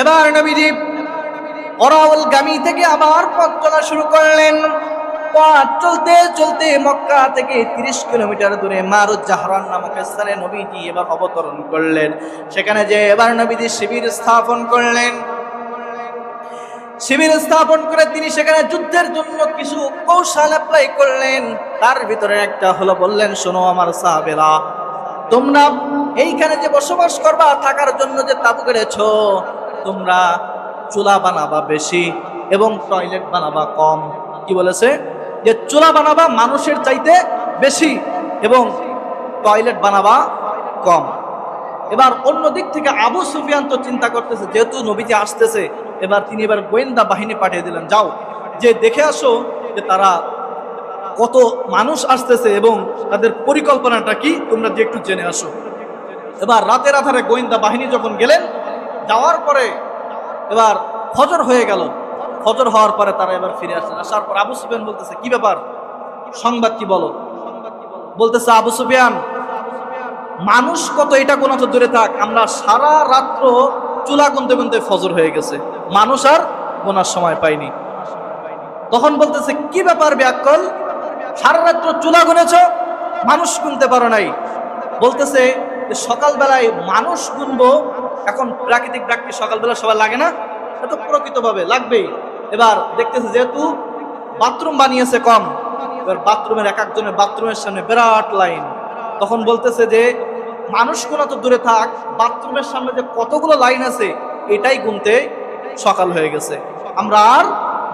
এবার নবীজি অরাউল গামী থেকে আবার পথ চলা শুরু করলেন। চলতে চলতে মক্কা থেকে তিরিশ কিলোমিটার দূরে মারুজ জাহরান নামক স্থানে নবীজি এবার অবতরণ করলেন। সেখানে যে এবার নবীজি শিবির স্থাপন করলেন। শিবির স্থাপন করে তিনি সেখানে যুদ্ধের জন্য কিছু কৌশল অ্যাপ্লাই করলেন। তার ভিতরে একটা হলো বললেন, শোনো আমার সাহাবেরা, তোমরা এইখানে যে বসবাস করবা, থাকার জন্য যে তাবু কেড়েছ তোমরা চুলা বানাবা বেশি এবং টয়লেট বানাবা কম। কি বলেছে? যে চুলা বানাবা মানুষের চাইতে বেশি এবং টয়লেট বানাবা কম। এবার অন্য দিক থেকে আবু সুফিয়ান তো চিন্তা করতেছে, যেহেতু নবীজি আসতেছে, এবার তিনি এবার গোয়েন্দা বাহিনী পাঠিয়ে দিলেন। যাও, যে দেখে আসো যে তারা কত মানুষ আসতেছে এবং তাদের পরিকল্পনাটা কি, তোমরা যে একটু জেনে আসো। এবার রাতের আধারে গোয়েন্দা বাহিনী যখন গেলেন যাওয়ার পরে এবার ফজর হয়ে গেল। ফজর হওয়ার পরে তারা এবার ফিরে আসলেন। আসার পর আবু সুফিয়ান বলতেছে, কি ব্যাপার? সংবাদ কি বলো? বলতেছে, আবু সুফিয়ান, মানুষ কত, এটা কোনো তো দূরে থাক। আমরা সারা রাত্র চুলা গুনতে গুনতে ফজর হয়ে গেছে। মানুষ আর গোনার সময় পাইনি। তখন বলতেছে, কি ব্যাপার ব্যাকল সারা রাত্র চুলা গুনেছ? মানুষ গুনতে পারো নাই। বলতেছে সকালবেলায় মানুষ গুনবো এখন প্রাকৃতিক ডাকটি সকালবেলা সবার লাগে না? এটা প্রকৃতভাবে লাগবেই। এবার দেখতেছে যেহেতু বাথরুম বানিয়েছে কম, এবার বাথরুমের এক একজনের বাথরুমের সামনে বিরাট লাইন। তখন বলতেছে যে, মানুষ তো দূরে থাক, বাথরুমের সামনে যে কতগুলো লাইন আছে, এটাই গুনতে সকাল হয়ে গেছে। আমরা আর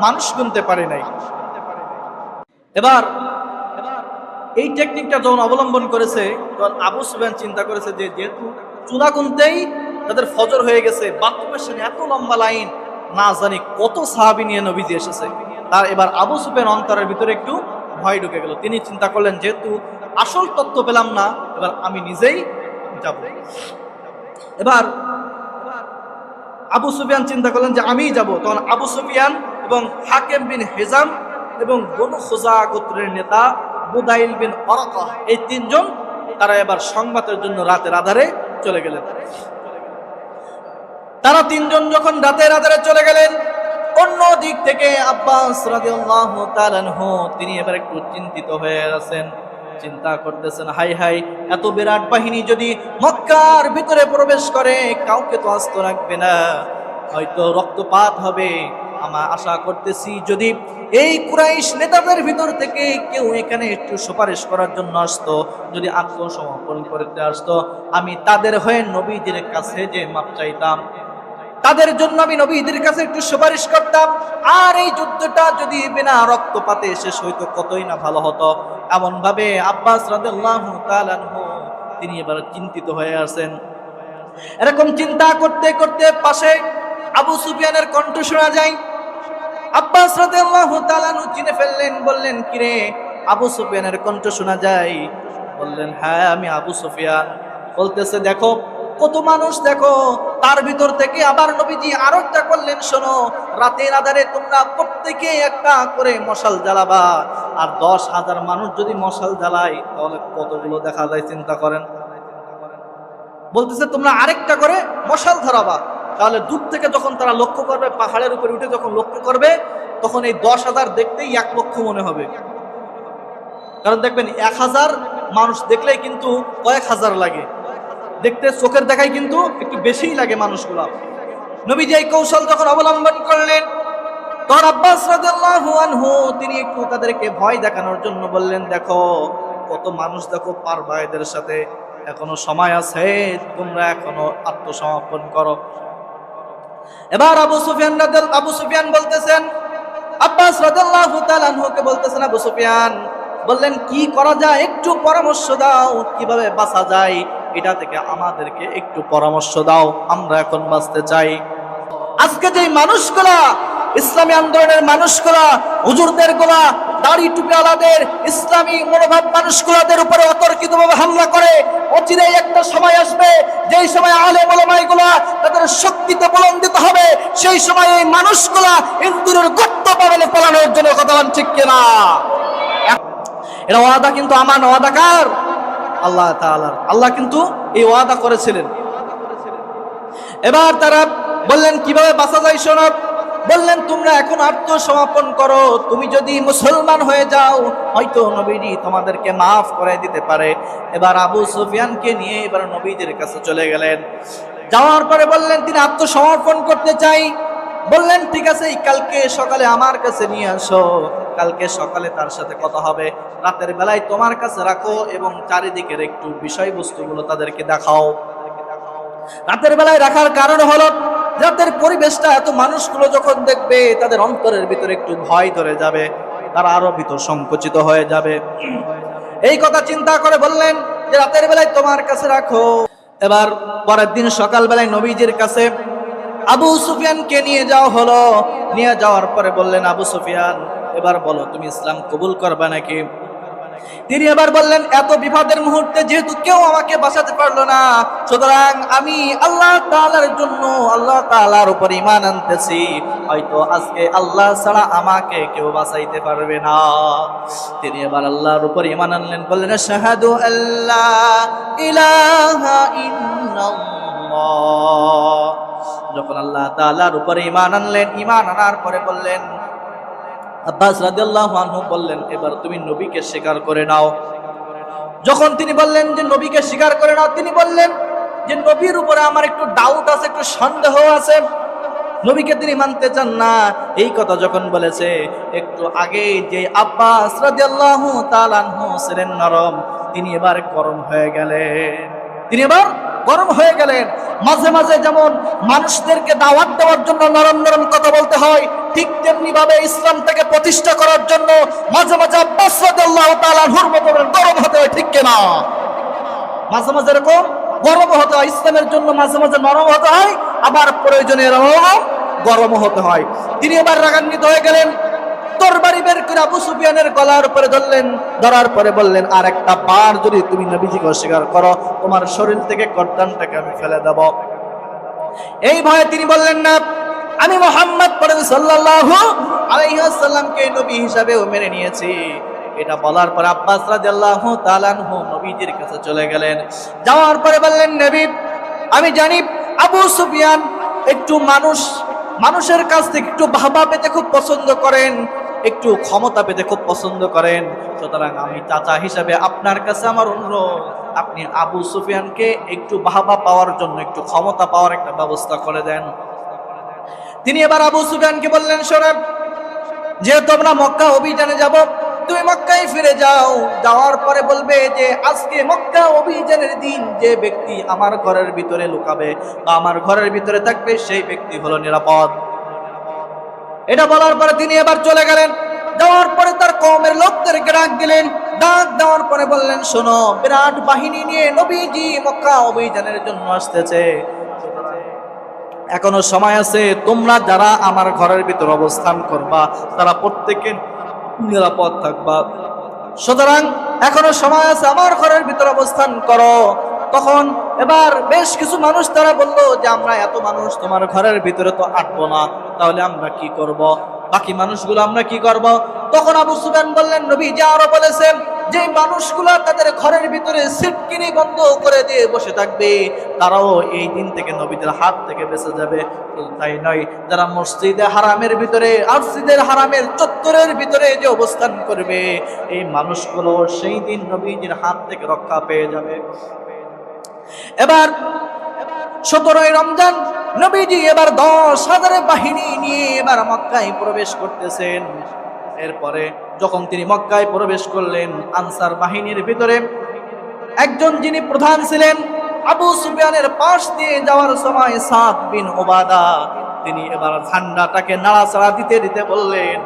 মানুষ গুনতে পারি নাই। এবার এই টেকনিকটা যখন অবলম্বন করেছে, তখন আবু সুফিয়ান চিন্তা করেছে যে, যেহেতু চুলা গুনতেই তাদের ফজর হয়ে গেছে। বাথরুমের সামনে এত লম্বা লাইন, না জানি কত সাহাবি নিয়ে নবীজি এসেছে। তার এবার আবু সুফিয়ান অন্তরের ভিতরে একটু ভয় ঢুকে গেল। তিনি চিন্তা করলেন, যেহেতু আসল তথ্য পেলাম না, এবার আমি নিজেই যাব। এবার আবু সুফিয়ান চিন্তা করলেন যে, আমিই যাব। তখন আবু সুফিয়ান এবং হাকেম বিন হেজাম এবং বনু খোজা গোত্রের নেতা বুদাইল বিন অরকা এই তিনজন তারা এবার সংবাদের জন্য রাতের আধারে চলে গেলেন। তারা তিনজন যখন রাতের আধারে চলে গেলেন, অন্য দিক থেকে আব্বাস তিনি এবার একটু চিন্তিত হয়ে আছেন, চিন্তা করতেছেন, হাই হাই, এত বিরাট বাহিনী যদি মক্কার ভিতরে প্রবেশ করে, কাউকে তো আস্ত রাখবে না, হয়তো রক্তপাত হবে। আমার আশা করতেছি যদি এই কুরাইশ নেতাদের ভিতর থেকে কেউ এখানে একটু সুপারিশ করার জন্য আসতো, যদি আত্মসমর্পণ করতে আসতো, আমি তাদের হয়ে নবীদের কাছে যে মাপ চাইতাম। তাদের জন্য আমি নবীদের কাছে একটু সুপারিশ করতাম। আর এই যুদ্ধটা যদি বিনা রক্তপাতে শেষ হইতো, কতই না ভালো হতো। এমন ভাবে আব্বাস তিনি এবার চিন্তিত হয়ে আছেন। এরকম চিন্তা করতে করতে পাশে আবু সুফিয়ানের কণ্ঠ শোনা যায়। আব্বাস রাদিয়াল্লাহু তাআলা আনহু চিনে ফেললেন, বললেন, কিরে, আবু সুফিয়ানের কণ্ঠ শোনা যায়। বললেন হ্যাঁ আমি আবু সুফিয়ান। বলতেছে, দেখো কত মানুষ দেখো, তার ভিতর থেকে আবার নবীজি আরও একটা করলেন, শোনো, রাতের আধারে তোমরা প্রত্যেকে একটা করে মশাল জ্বালাবা। আর দশ হাজার মানুষ যদি মশাল জ্বালায়, তাহলে কতগুলো দেখা যায় চিন্তা করেন? বলতেছে, তোমরা আরেকটা করে মশাল ধরাবা। তাহলে দূর থেকে যখন তারা লক্ষ্য করবে, পাহাড়ের উপরে উঠে যখন লক্ষ্য করবে, তখন এই দশ হাজার দেখতেই এক লক্ষ মনে হবে। কারণ দেখবেন, এক হাজার মানুষ দেখলেই কিন্তু কয়েক হাজার লাগে। দেখতে চোখের দেখায় কিন্তু একটু বেশিই লাগে মানুষগুলা। নবীজি এই কৌশল যখন অবলম্বন করলেন, তখন আব্বাস তিনি একটু তাদেরকে ভয় দেখানোর জন্য বললেন, দেখো, কত মানুষ দেখো পারবা এদের সাথে এখনও সময় আছে, তোমরা এখনও আত্মসমর্পণ করো। এবার আবু সুফিয়ান আবু সুফিয়ান বলতেছেন, আব্বাস আনহুকে বলতেছেন, আবু সুফিয়ান, বললেন, কি করা যায়? একটু পরামর্শ দাও, কীভাবে বাঁচা যায়? এটা থেকে আমাদেরকে একটু পরামর্শ দাও, আমরা এখন বাঁচতে চাই। আজকে যে মানুষগুলা, ইসলামী আন্দোলনের মানুষগুলা, হুজুরদেরগুলা, দাড়ি টুপিওয়ালাদের ইসলামী মনোভাব মানুষগুলাদের উপরে অতর্কিত ভাবে হামলা করে, অচিরেই একটা সময় আসবে, যেই সময় আলে মলমাই গুলা তাদের শক্তিতে বুলন্দিত হবে, সেই সময় এই মানুষগুলা ইন্দুরের গত্ত পাবেলে পালানোর জন্য কথা ঠিক কিনা? এটা ওয়াদা কিন্তু আমার ওয়াদা কার? আল্লাহ আল্লাহ কিন্তু এই ওয়াদা করেছিলেন। এবার তারা বললেন, কীভাবে বাঁচা যায় শোনো বললেন, তোমরা এখন আত্মসমাপন করো। তুমি যদি মুসলমান হয়ে যাও, হয়তো নবীজি তোমাদেরকে মাফ করে দিতে পারে। এবার আবু সুফিয়ানকে নিয়ে এবার নবীদের কাছে চলে গেলেন। যাওয়ার পরে বললেন, তিনি আত্মসমর্পণ করতে চাই। বললেন, ঠিক আছে কালকে সকালে আমার কাছে নিয়ে আসো। কালকে সকালে তার সাথে কথা হবে। রাতের বেলায় তোমার কাছে রাখো এবং চারিদিকের একটু বিষয়বস্তুগুলো তাদেরকে দেখাও। রাতের বেলায় রাখার কারণ হলো রাতের পরিবেশটা, এত মানুষগুলো যখন দেখবে, তাদের অন্তরের ভিতরে একটু ভয় ধরে যাবে। তারা আরও ভিতর সংকুচিত হয়ে যাবে। এই কথা চিন্তা করে বললেন যে, রাতের বেলায় তোমার কাছে রাখো। এবার পরের দিন সকাল বেলায় নবীজির কাছে আবু সুফিয়ানকে নিয়ে যাওয়া হলো। নিয়ে যাওয়ার পরে বললেন, আবু সুফিয়ান এবার বলো, তুমি ইসলাম কবুল করবে নাকি? তিনি এবার বললেন, এত বিপদের মুহূর্তে যেহেতু কেউ আমাকে বাঁচাতে পারল না, সুতরাং আমি আল্লাহ তালার জন্য আল্লাহ তাআলার উপর ইমান আনতেছি। হয়তো আজকে আল্লাহ ছাড়া আমাকে কেউ বাঁচাইতে পারবে না। তিনি এবার আল্লাহর উপর ইমান আনলেন, বললেন শাহাদু আল্লাহ যখন আল্লাহ তাআলার উপর ইমান আনলেন ইমান আনার পরে বললেন আব্বাস রাদিয়াল্লাহু আনহু বললেন, এবার তুমি নবীকে স্বীকার করে নাও। যখন তিনি বললেন যে নবীকে স্বীকার করে নাও, তিনি বললেন যে নবীর উপরে আমার একটু ডাউট আছে, একটু সন্দেহ আছে। নবীকে তিনি মানতে চান না। এই কথা যখন বলেছে, একটু আগে যে আব্বাস রাদিয়াল্লাহু তাআলা ছিলেন নরম, তিনি এবার গরম হয়ে গেলেন। তিনি এবার গরম হয়ে গেলেন। মাঝে মাঝে যেমন মানুষদেরকে দাওয়াত দেওয়ার জন্য নরম নরম কথা বলতে হয়, ঠিক তেমনি ভাবে ইসলামটাকে প্রতিষ্ঠা করার জন্য মাঝে মাঝে আব্বাস গরম হতে হয়, ঠিক কিনা? মাঝে মাঝে এরকম গরম হতে হয়, ইসলামের জন্য মাঝে মাঝে নরম হতে হয়, আবার প্রয়োজনে এরকম গরম হতে হয়। তিনি এবার রাগান্বিত হয়ে গেলেন তরবারি বের করে আবু সুফিয়ানের গলার উপরে ধরলেন, ধরার পরে বললেন আর একটা বার যদি তুমি নবীজিকে অস্বীকার করো, তোমার শরীর থেকে কর্তানটাকে আমি ফেলে দেব। এই ভয়ে তিনি বললেন, না, আমি মোহাম্মদ পরে সাল্লাল্লাহু আলাইহি ওয়াসাল্লামকে নবী হিসাবেও মেনে নিয়েছি। এটা বলার পর আব্বাস রাদিয়াল্লাহু তাআলা আনহু নবীজির কাছে চলে গেলেন। যাওয়ার পরে বললেন, নবী, আমি জানি আবু সুফিয়ান একটু মানুষ, মানুষের কাছ থেকে একটু ভাবা পেতে খুব পছন্দ করেন। একটু ক্ষমতা পেতে খুব পছন্দ করেন। সুতরাং আমি চাচা হিসাবে আপনার কাছে আমার অনুরোধ, আপনি আবু সুফিয়ানকে একটু বাহবা পাওয়ার জন্য একটু ক্ষমতা পাওয়ার একটা ব্যবস্থা করে দেন। তিনি এবার আবু সুফিয়ানকে বললেন, শোনেন, যেহেতু আমরা মক্কা অভিযানে যাব, তুমি মক্কায় ফিরে যাও। যাওয়ার পরে বলবে যে, আজকে মক্কা অভিযানের দিন যে ব্যক্তি আমার ঘরের ভিতরে লুকাবে বা আমার ঘরের ভিতরে থাকবে, সেই ব্যক্তি হলো নিরাপদ। এটা বলার পরে তিনি এবার চলে গেলেন। যাওয়ার পরে তার কমের লোকদেরকে ডাক দিলেন। ডাক দেওয়ার পরে বললেন, শোনো, বিরাট বাহিনী নিয়ে নবীজি মক্কা অভিযানের জন্য আসতেছে। এখনও সময় আছে, তোমরা যারা আমার ঘরের ভিতর অবস্থান করবা, তারা প্রত্যেকে নিরাপদ থাকবা। সুতরাং এখনও সময় আছে, আমার ঘরের ভিতর অবস্থান করো। তখন এবার বেশ কিছু মানুষ তারা বলল যে, আমরা এত মানুষ, তোমার ঘরের ভিতরে তো আটবো না, তাহলে আমরা কি করব। বাকি মানুষগুলো আমরা কি করব। তখন আবু সুফিয়ান বললেন নবী যে আরও বলেছেন, যে মানুষগুলো তাদের ঘরের ভিতরে সিটকিনি বন্ধ করে দিয়ে বসে থাকবে, তারাও এই দিন থেকে নবীদের হাত থেকে বেঁচে যাবে তাই নয়, যারা মসজিদে হারামের ভিতরে মসজিদের হারামের চত্বরের ভিতরে যে অবস্থান করবে, এই মানুষগুলো সেই দিন নবীজির হাত থেকে রক্ষা পেয়ে যাবে এবার সতেরোই রমজান নবীজি এবার দশ হাজারের বাহিনী নিয়ে এবার মক্কায় প্রবেশ করতেছেন। এরপরে যখন তিনি মক্কায় প্রবেশ করলেন, আনসার বাহিনীর ভিতরে একজন যিনি প্রধান ছিলেন, আবু সুফিয়ানের পাশ দিয়ে যাওয়ার সময় সাত বিন ওবাদা, তিনি এবার ঝান্ডাটাকে নাড়াচাড়া দিতে দিতে বললেন,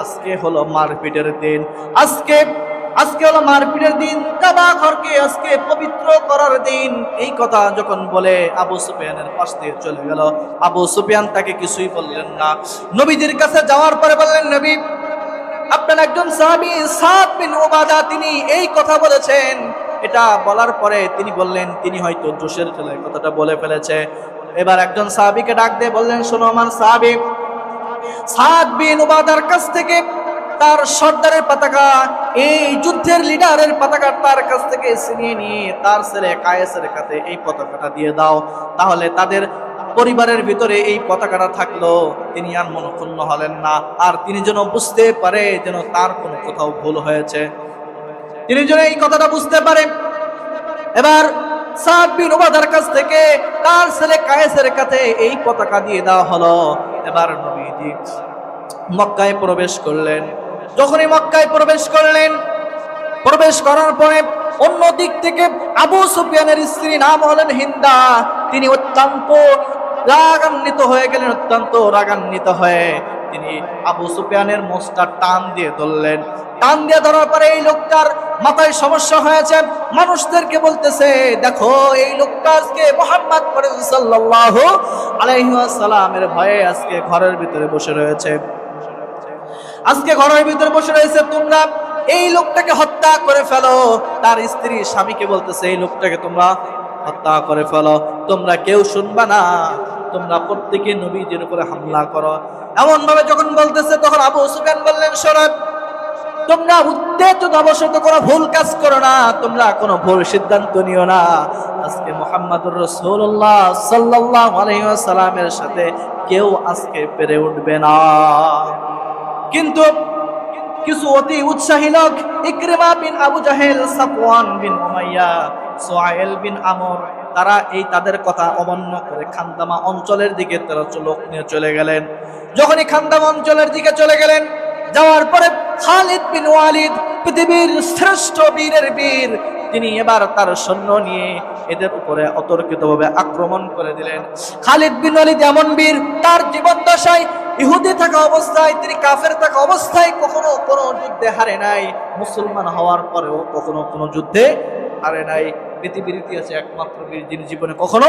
আজকে হলো মারপিটের দিন। আজকে আজকে হলো মারপিটের দিন, কাবা ঘরকে আজকে পবিত্র করার দিন। এই কথা যখন বলে আবু সুফিয়ানের পাশ দিয়ে চলে গেল, আবু সুফিয়ান তাকে কিছুই বললেন না। নবীজির কাছে যাওয়ার পরে বললেন, নবী, আপনার একজন সাহাবী সাদ বিন ওবাদা তিনি এই কথা বলেছেন। এটা বলার পরে তিনি বললেন, তিনি হয়তো জোশের ঠেলায় কথাটা বলে ফেলেছে। এবার একজন সাহাবীকে ডাক দিয়ে বললেন, শোনো আমার সাহাবী, সাদ বিন ওবাদার কাছ থেকে তার সর্দারের পতাকা, এই যুদ্ধের লিডারের পতাকা তার কাছ থেকে ছিনিয়ে নিয়ে তার ছেলে কায়েসের কাছে এই পতাকাটা দিয়ে দাও। তাহলে তাদের পরিবারের ভিতরে এই পতাকাটা থাকল। তিনি আর মনক্ষুণ্ণ হলেন না। আর তিনি যেন বুঝতে পারে যেন তার কোনো কোথাও ভুল হয়েছে। তিনি যেন এই কথাটা বুঝতে পারে। এবার সাদ বিন উবাদার কাছ থেকে তার ছেলে কায়েসের কাছে এই পতাকা দিয়ে দেওয়া হলো। এবার নবীজি মক্কায় প্রবেশ করলেন। যখনই মক্কায় প্রবেশ করলেন, প্রবেশ করার পরে অন্য দিক থেকে আবু সুফিয়ানের স্ত্রী নাম হলেন হিন্দা। তিনি অত্যন্ত রাগান্বিত হয়ে গেলেন, অত্যন্ত রাগান্বিত হয়ে তিনি আবু সুফিয়ানের মোষটা টান দিয়ে ধরলেন। টান দিয়ে ধরার পরে এই লোকটার মাথায় সমস্যা হয়েছে। মানুষদেরকে বলতেছে, দেখো, এই লোকটা আজকে মোহাম্মদ করে সাল্লাল্লাহু আলাইহি ওয়াসাল্লামের ভয়ে আজকে ঘরের ভিতরে বসে রয়েছে। আজকে ঘরের ভিতরে বসে রয়েছে তোমরা, এই লোকটাকে হত্যা করে ফেলো। তার স্ত্রী স্বামীকে বলতেছে, এই লোকটাকে তোমরা হত্যা করে ফেলো। তোমরা কেউ শুনবা না। তোমরা প্রত্যেকে নবীজির উপরে হামলা করো। এমন ভাবে যখন বলতেছে, তখন আবু সুফিয়ান বললেন সরব তোমরা উত্তেজিত অবশ্যত কোনো ভুল কাজ করো না। তোমরা কোনো ভুল সিদ্ধান্ত নিও না। আজকে মোহাম্মদুর রসুল্লাহ সাল্লাহ আলহিমের সাথে কেউ আজকে পেরে উঠবে না। কিন্তু কিছু অতি উৎসাহী লোক, Ikrima bin Abu Jahl, Safwan bin Umayya, Suhail bin Amr, তারা এই তাদের কথা অমান্য করে খান্দামা অঞ্চলের দিকে তারা লোক নিয়ে চলে গেলেন। যখনই খান্দামা অঞ্চলের দিকে চলে গেলেন, যাওয়ার পরে খালিদ বিন ওয়ালিদ, পৃথিবীর শ্রেষ্ঠ বীরের বীর তিনি এবার তার সৈন্য নিয়ে এদের উপরে অতর্কিতভাবে আক্রমণ করে দিলেন। খালিদ বিন আলী এমন বীর, তার জীবন দশায় ইহুদি থাকা অবস্থায়, তিনি কাফের থাকা অবস্থায় কখনো কোনো যুদ্ধে হারে নাই। মুসলমান হওয়ার পরেও কখনো কোনো যুদ্ধে হারে নাই। পৃথিবীর ইতিহাসে একমাত্র বীর, যিনি জীবনে কখনো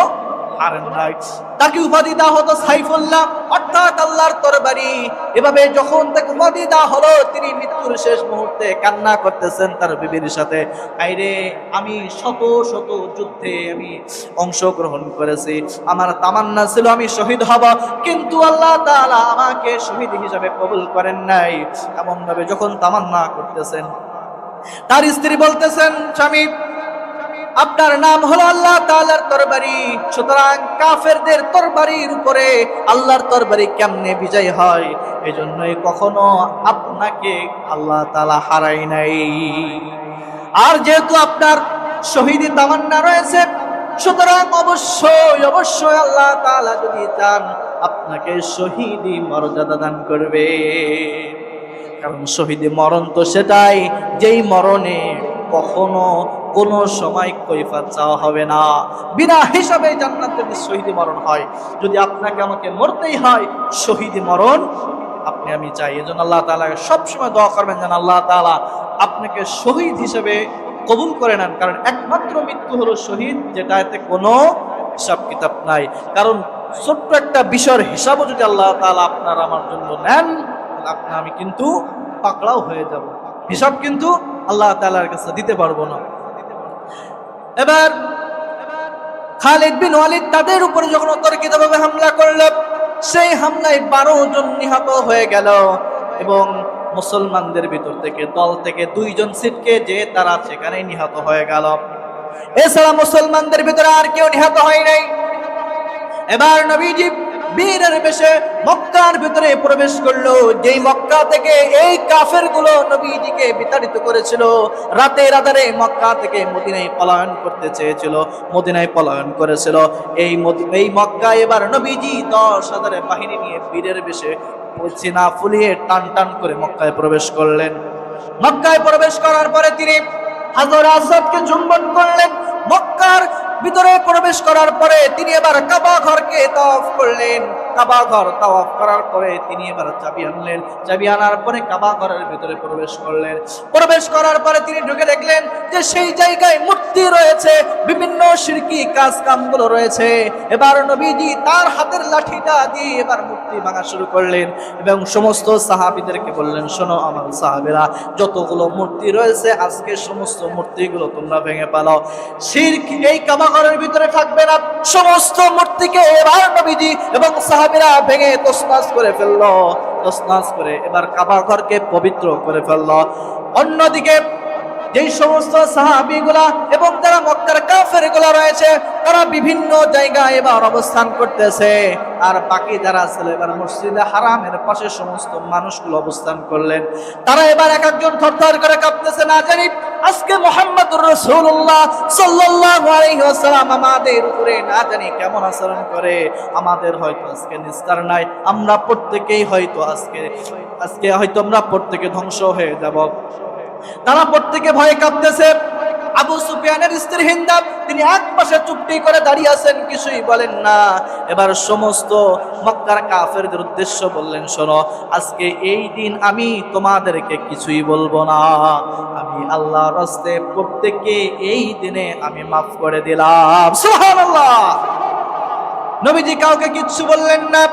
তাকে উপাধি দেওয়া হতো সাইফুল্লাহ, অর্থাৎ আল্লাহর তরবারি। এভাবে যখন তাকে উপাধি দেওয়া হলো, তিনি মৃত্যুর শেষ মুহূর্তে কান্না করতেছেন তার বিবির সাথে। আইরে, আমি শত শত যুদ্ধে আমি অংশগ্রহণ করেছি। আমার তামান্না ছিল, আমি শহীদ হব। কিন্তু আল্লাহ তাআলা আমাকে শহীদ হিসাবে কবুল করেন নাই। এমন ভাবে যখন তামান্না করতেছেন, তার স্ত্রী বলতেছেন, স্বামী আপনার নাম হলো আল্লাহ তালার তরবারি। সুতরাং কাফেরদের তরবারির উপরে আল্লাহর তরবারি কেমনে বিজয় হয় এই জন্যই কখনো আপনাকে আল্লাহ তালা হারাই নাই। আর যেহেতু আপনার শহীদি তামান্না রয়েছে, সুতরাং অবশ্যই অবশ্যই আল্লাহ তাআলা যদি চান, আপনাকে শহীদি মর্যাদা দান করবে। কারণ শহীদি মরণ তো সেটাই, যেই মরণে কখনো কোনো সময় কৈফাত চাওয়া হবে না। বিনা হিসাবে জান্নাত যদি শহীদি মরণ হয়, যদি আপনাকে আমাকে মরতেই হয়, শহীদ মরণ আপনি আমি চাই। এজন্য আল্লাহ তাআলা সবসময় দোয়া করবেন যেন আল্লাহ তাআলা আপনাকে শহীদ হিসেবে কবুল করে নেন। কারণ একমাত্র মৃত্যু হলো শহীদ, যেটাতে কোনো হিসাব কিতাব নাই। কারণ ছোট্ট একটা বিষয়ের হিসাবও যদি আল্লাহ তাআলা আপনার আমার জন্য নেন আপনি আমি কিন্তু পাকড়াও হয়ে যাব। হিসাব কিন্তু আল্লাহ তাআলার কাছে দিতে পারব না। এবার খালিদ বিন ওয়ালিদ তাদের উপরে যখন অতর্কিতভাবে হামলা করল, সেই হামলায় বারো জন নিহত হয়ে গেল এবং মুসলমানদের ভিতর থেকে, দল থেকে দুইজন সিটকে যে তারা সেখানে নিহত হয়ে গেল। এছাড়া মুসলমানদের ভিতরে আর কেউ নিহত হয় নাই এবার নবীজি বীরের বেশে মক্কার ভিতরে প্রবেশ করল। যেই মক্কা থেকে এই কাফেরগুলো নবীজিকে বিতাড়িত করেছিল মক্কা থেকে মদিনায় পলায়ন করতে চেয়েছিল, মদিনায় পলায়ন করেছিল। এই এই মক্কা এবার নবীজি দশ হাজারের বাহিনী নিয়ে বীরের বেশে চিনা ফুলিয়ে টান টান করে মক্কায় প্রবেশ করলেন। মক্কায় প্রবেশ করার পরে তিনি হাজর আসাদকে মক্কার ভিতরে প্রবেশ করার পরে তিনি এবার কাবা ঘরকে তফ করলেন। কাবা ঘর তাওয়াফ করার পরে তিনি এবার চাবি আনলেন। চাবি আনার পরে কাবা ঘরের ভিতরে প্রবেশ করলেন। প্রবেশ করার পরে তিনি ঢুকে দেখলেন যে সেই জায়গায় মূর্তি রয়েছে, বিভিন্ন শিরকি কাজ কামগুলো রয়েছে। এবার নবীজি তার হাতের লাঠিটা দিয়ে এবার মূর্তি ভাঙা শুরু করলেন এবং সমস্ত সাহাবিদেরকে বললেন, শোনো আমার সাহাবেরা, যতগুলো মূর্তি রয়েছে, আজকে সমস্ত মূর্তিগুলো তোমরা ভেঙে পালাও শিরক এই কাবাঘরের ভিতরে থাকবে না, সমস্ত মূর্তিকে এবার নবীজি এবং সাহাবিরা ভেঙে তসনাস করে ফেলল তসনাস করে এবার কাবাঘরকে পবিত্র করে ফেলল। অন্যদিকে যেই সমস্ত সাহাবিগুলা এবং যারা মক্কার কাফ কাফেরগুলো রয়েছে, তারা বিভিন্ন জায়গায় এবার অবস্থান করতেছে। আর বাকি যারা ছিল, এবার মসজিদে হারামের পাশে সমস্ত মানুষগুলো অবস্থান করলেন। তারা এবার এক একজন থরথর করে কাঁপতেছে, না জানি আজকে সাল্লাল্লাহু আলাইহি ওয়াসাল্লাম আমাদের উপরে না জানি কেমন আচরণ করে? আমাদের হয়তো আজকে নিস্তার নাই, আমরা প্রত্যেকেই হয়তো আজকে আজকে হয়তো আমরা প্রত্যেকে ধ্বংস হয়ে যাব। তারা প্রত্যেকে ভয়ে কাঁপতেছে। আবু সুফিয়ানের স্ত্রী হিন্দা তিনি এক পাশে চুপটি করে দাঁড়িয়ে আছেন, কিছুই বলেন না। এবার সমস্ত মক্কার কাফেরদের উদ্দেশ্য বললেন, শোনো, আজকে এই দিন আমি তোমাদেরকে কিছুই বলব না। আমি আল্লাহর রাস্তে প্রত্যেককে এই দিনে আমি মাফ করে দিলাম। নবীজি কাউকে কিচ্ছু বললেন না।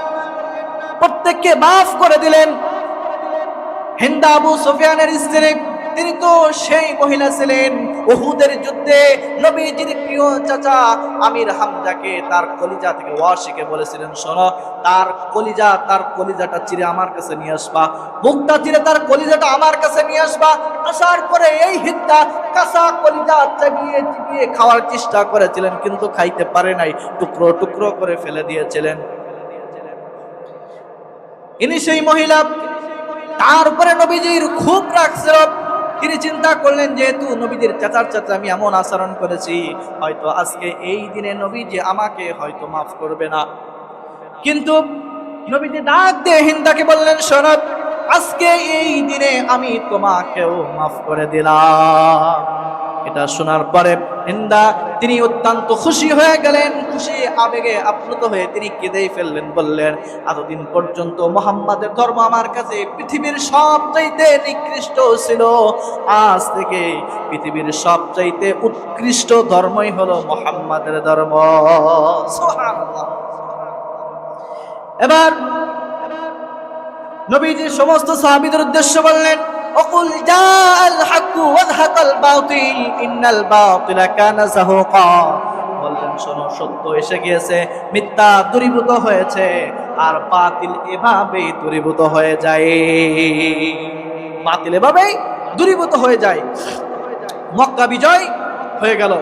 প্রত্যেককে মাফ করে দিলেন। হিন্দা আবু সুফিয়ানের স্ত্রী, তিনি তো সেই মহিলা ছিলেন। ওহুদের যুদ্ধে নবীজির প্রিয় চাচা আমির হামজাকে তার কলিজা থেকে ওয়াশিকে বলেছিলেন, শোনো, তার কলিজা, তার কলিজাটা চিরে আমার কাছে নিয়ে আসবা। বুকটা চিরে তার কলিজাটা আমার কাছে নিয়ে আসবা। আসার পরে এই হিন্দা কাঁচা কলিজা চাবিয়ে চিবিয়ে খাওয়ার চেষ্টা করেছিলেন, কিন্তু খাইতে পারে নাই। টুকরো টুকরো করে ফেলে দিয়েছিলেন। ইনি সেই মহিলা, তারপরে নবীজির খুব রাখছিল তিনি চিন্তা করলেন যেহেতু নবীদের চাচার চাচা আমি এমন আচরণ করেছি, হয়তো আজকে এই দিনে নবী যে আমাকে হয়তো মাফ করবে না। কিন্তু নবীজি ডাক দিয়ে হিন্দাকে বললেন শরৎ আজকে এই দিনে আমি তোমাকেও মাফ করে দিলাম। এটা শোনার পরে হিন্দা তিনি অত্যন্ত খুশি হয়ে গেলেন। খুশি, আবেগে আপ্লুত হয়ে তিনি কেঁদেই ফেললেন, বললেন, এতদিন পর্যন্ত মোহাম্মদের ধর্ম আমার কাছে পৃথিবীর সবচাইতে নিকৃষ্ট ছিল। আজ থেকে পৃথিবীর সবচাইতে উৎকৃষ্ট ধর্মই হলো মোহাম্মদের ধর্ম। এবার নবীজি সমস্ত সাহাবীদের উদ্দেশ্য বললেন অকুল জাল الحق ওয়াজহাকাল الباطل ইন্নাল الباطل كان زهوقا বললেন, শোনো, সত্য এসে গিয়েছে, মিথ্যা দূরীভূত হয়েছে, আর বাতিল এভাবেই দূরীভূত হয়ে যায়। বাতিল এভাবেই দূরীভূত হয়ে যায়। মক্কা বিজয় হয়ে গেল।